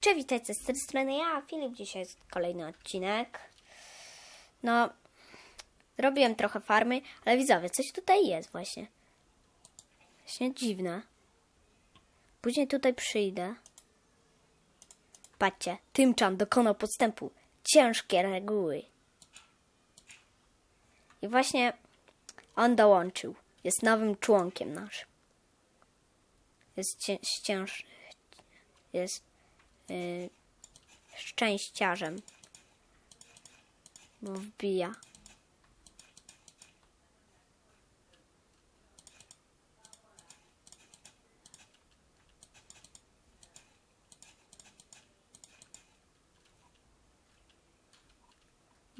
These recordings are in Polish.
Cześć, witajcie z tej strony ja, Filip. Dzisiaj jest kolejny odcinek. No, zrobiłem trochę farmy, ale widzowie, coś tutaj jest właśnie. Właśnie dziwne. Później tutaj przyjdę. Patrzcie, Tymczan dokonał podstępu. Ciężkie reguły. I właśnie on dołączył. Jest nowym członkiem naszym. Jest cię, cięż... Jest yy, szczęściarzem. Bo wbija.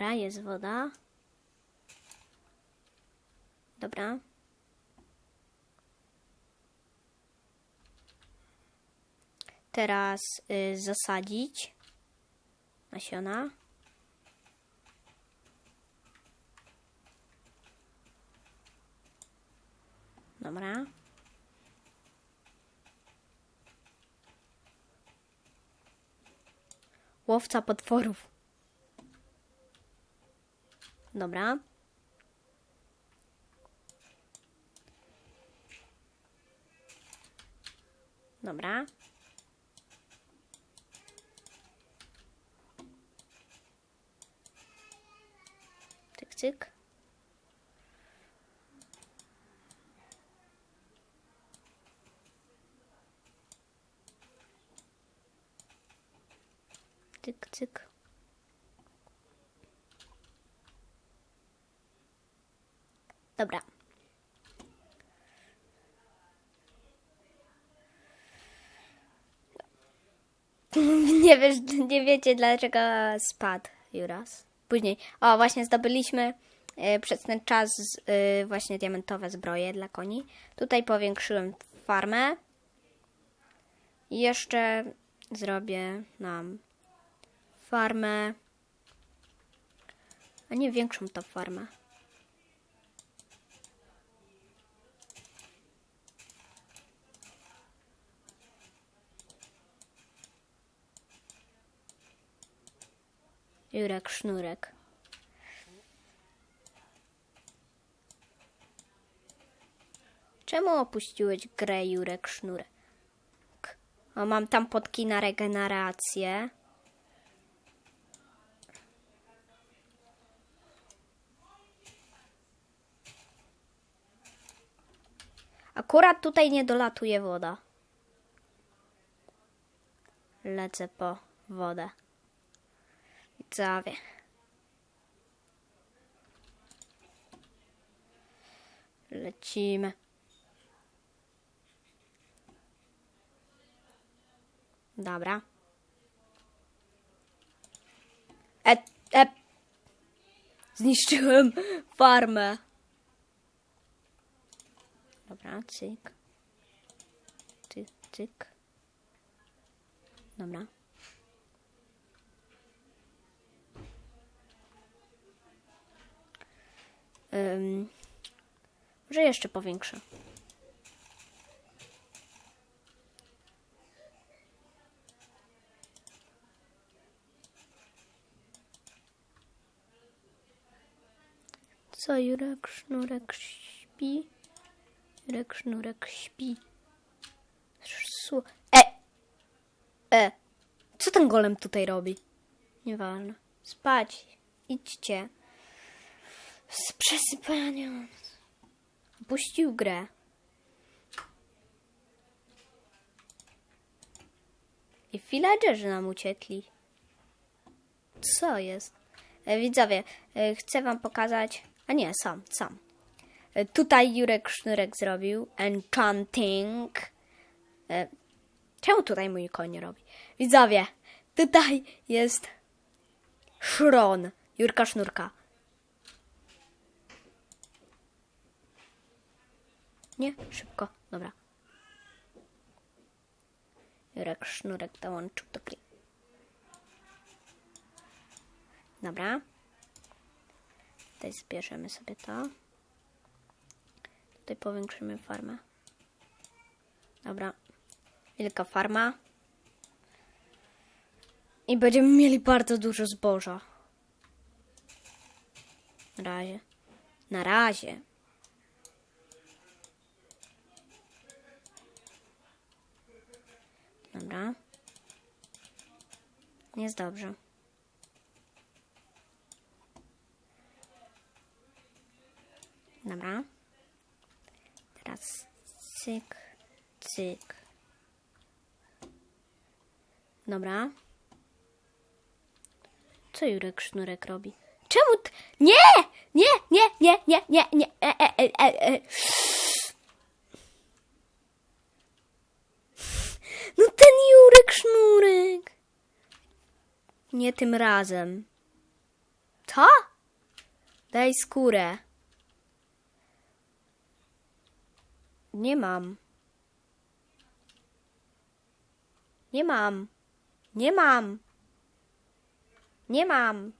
Dobra, jest woda. Dobra. Teraz y, zasadzić nasiona. Dobra. Łowca potworów. Dobra. Dobra. Cyk, cyk. Cyk. Dobra. Nie wiesz, nie wiecie dlaczego spadł Juras. Później, o właśnie zdobyliśmy e, przez ten czas e, właśnie diamentowe zbroje dla koni. Tutaj powiększyłem farmę. I jeszcze zrobię nam farmę. A nie większą to farmę. Jurek Sznurek. Czemu opuściłeś grę Jurek Sznurek? O, mam tam podki na regenerację. Akurat tutaj nie dolatuje woda. Lecę po wodę. Widzowie. Lecimy. Dobra. E, e. Zniszczyłem farmę. Dobra, cyk. Cyk, cyk. Dobra. Ym, może jeszcze powiększę. Co, Jurek Sznurek śpi? Jurek Sznurek śpi. Su e! E! Co ten golem tutaj robi? Nieważne. Spać. Idźcie. Z przesypania. Puścił grę. I villagerzy nam uciekli. Co jest? E, widzowie, e, chcę wam pokazać... A nie, sam, sam. E, tutaj Jurek Sznurek zrobił enchanting. Czemu tutaj mój koń robi? Widzowie, tutaj jest szron Jurka Sznurka. Nie, szybko, dobra. Jurek Sznurek dołączył do gry. Dobra. Tutaj zbierzemy sobie to. Tutaj powiększymy farmę. Dobra. Wielka farma. I będziemy mieli bardzo dużo zboża. Na razie. Na razie. Dobra. Jest dobrze. Dobra. Teraz cyk, cyk. Dobra. Co Jurek Sznurek robi? Czemu? T- nie! Nie, nie, nie, nie, nie, nie. E, e, e, e, e. No ten Jurek Sznurek. Nie tym razem. Co? Daj skórę. Nie mam. Nie mam. Nie mam. Nie mam.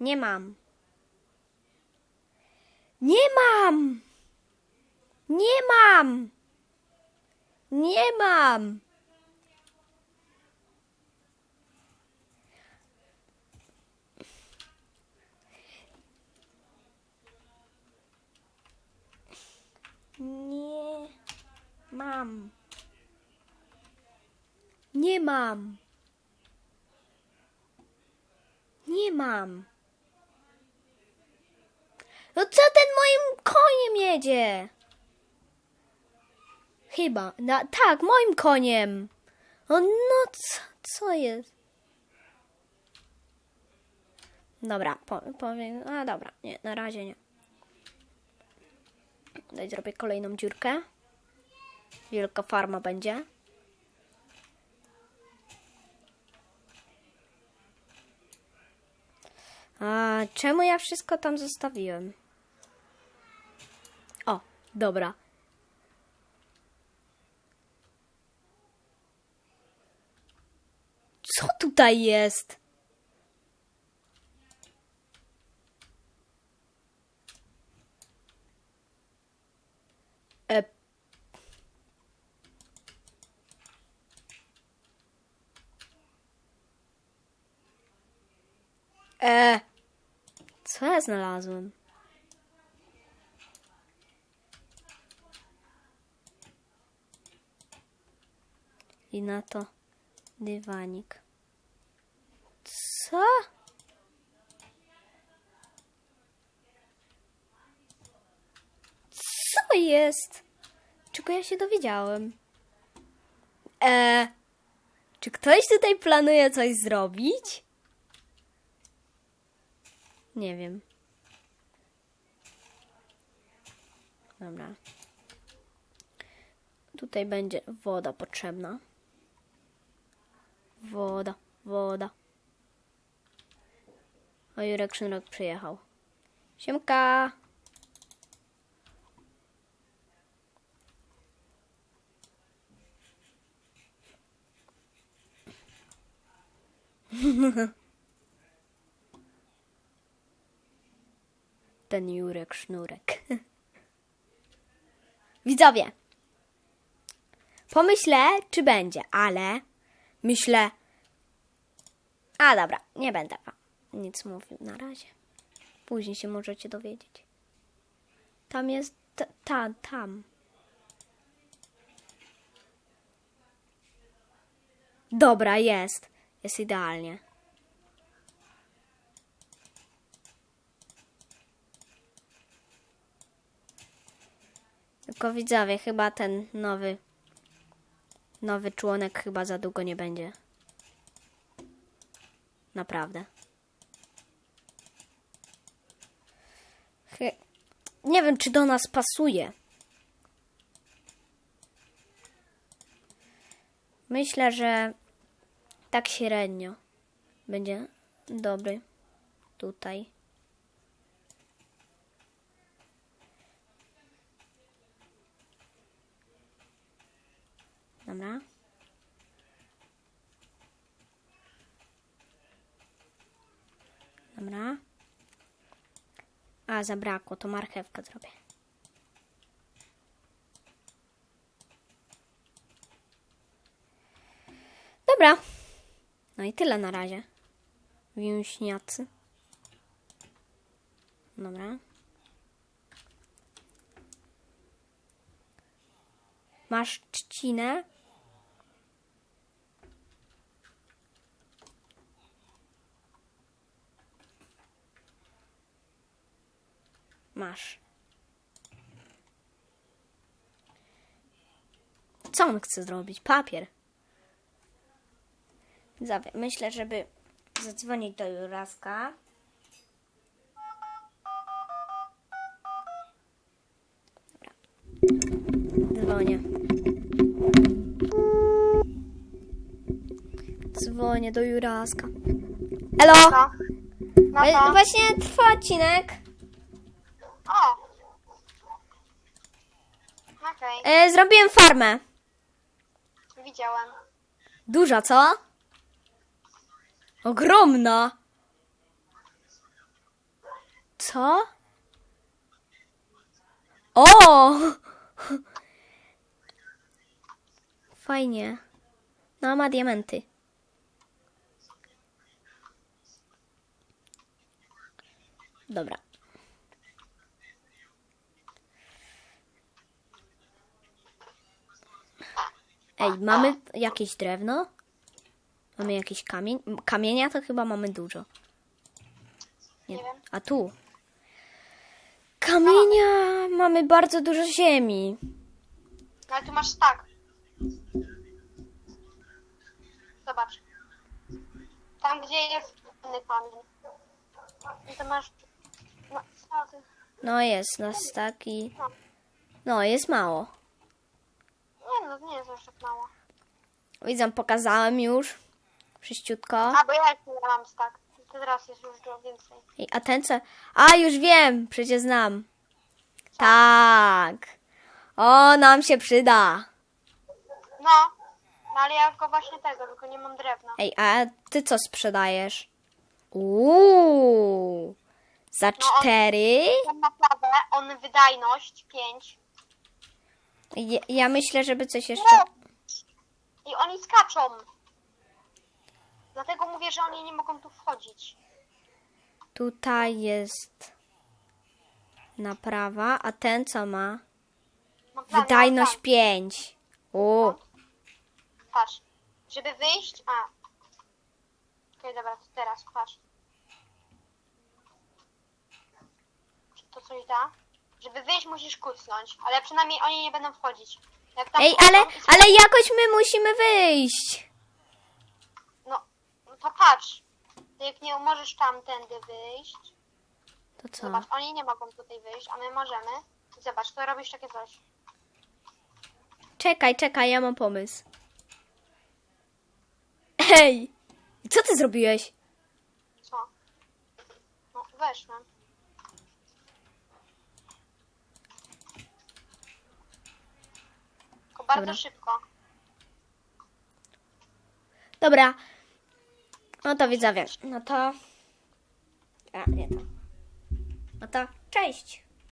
Nie mam. Nie mam. Nie mam. Nie mam. Nie mam. Nie mam. Nie mam. No co ten moim koniem jedzie? Chyba. Na, tak, moim koniem. O, no co, co jest? Dobra, po, powiem. A dobra, nie, na razie nie. Daj zrobię kolejną dziurkę. Wielka farma będzie. A czemu ja wszystko tam zostawiłem? O, dobra. Co tutaj jest? E, e, co ja znalazłem? I na to dywanik. Co? Co jest? Czego ja się dowiedziałem? E, czy ktoś tutaj planuje coś zrobić? Nie wiem. Dobra. Tutaj będzie woda potrzebna. Woda, woda. O, Jurek Szynrok przyjechał. Siemka! Ten Jurek Sznurek. Widzowie, pomyślę, czy będzie, ale myślę. A dobra, nie będę wam nic mówił na razie. Później się możecie dowiedzieć. Tam jest. Ta, ta, tam. Dobra, jest. Jest idealnie. Widzowie, chyba ten nowy nowy członek chyba za długo nie będzie. Naprawdę. Nie wiem, czy do nas pasuje. Myślę, że tak średnio będzie dobry tutaj. Dobra. Dobra. A, zabrakło, to marchewkę zrobię. Dobra. No i tyle na razie. Więźniacy. Dobra. Masz trzcinę? Masz. Co on chce zrobić? Papier. Zawie- Myślę, żeby zadzwonić do Juraska. Dobra. Dzwonię. Dzwonię do Juraska. Elo! No. No E, to. Właśnie trwa odcinek. O! Okej, E, zrobiłem farmę. widziałem. Duża, co? Ogromna. Co? O! Fajnie. No, ma diamenty. Dobra. Ej, mamy jakieś drewno? Mamy jakiś kamień? Kamienia to chyba mamy dużo. Nie wiem. A tu? Kamienia mamy bardzo dużo ziemi. No ale tu masz tak. Zobacz. Tam, gdzie jest inny kamień. I to masz... No, co ty? No jest nas taki. No. No, jest mało. Nie nie jest aż tak mało. Widzę, pokazałem już. Wszyściutko. A, bo ja nie mam tak. Teraz jest już dużo więcej. Ej, a ten co? A, już wiem, przecież znam. Tak. O, nam się przyda. No. No ale ja go właśnie tego, tylko nie mam drewna. Ej, a ty co sprzedajesz? Uuu. Za No, on- cztery? Mam naprawę, on wydajność 5. Ja, ja myślę, żeby coś jeszcze... No. I oni skaczą. Dlatego mówię, że oni nie mogą tu wchodzić. Tutaj jest naprawa, a ten co ma? Plan, Wydajność mam 5. O, plan. Patrz. Żeby wyjść... A. Okej, dobra, to teraz, patrz. Czy to coś da? Żeby wyjść musisz kucnąć, ale przynajmniej oni nie będą wchodzić. Jak tam Ej, wchodzą, ale, to- ale jakoś my musimy wyjść. No, no to patrz. Ty Jak nie możesz tamtędy wyjść, To co? Zobacz, oni nie mogą tutaj wyjść, a my możemy. Zobacz, to robisz takie coś. Czekaj, czekaj, ja mam pomysł. Ej, co ty zrobiłeś? Co? No, weszłem. Bardzo Dobra. szybko. Dobra. No to widzowie, no to... A, nie to. No to cześć.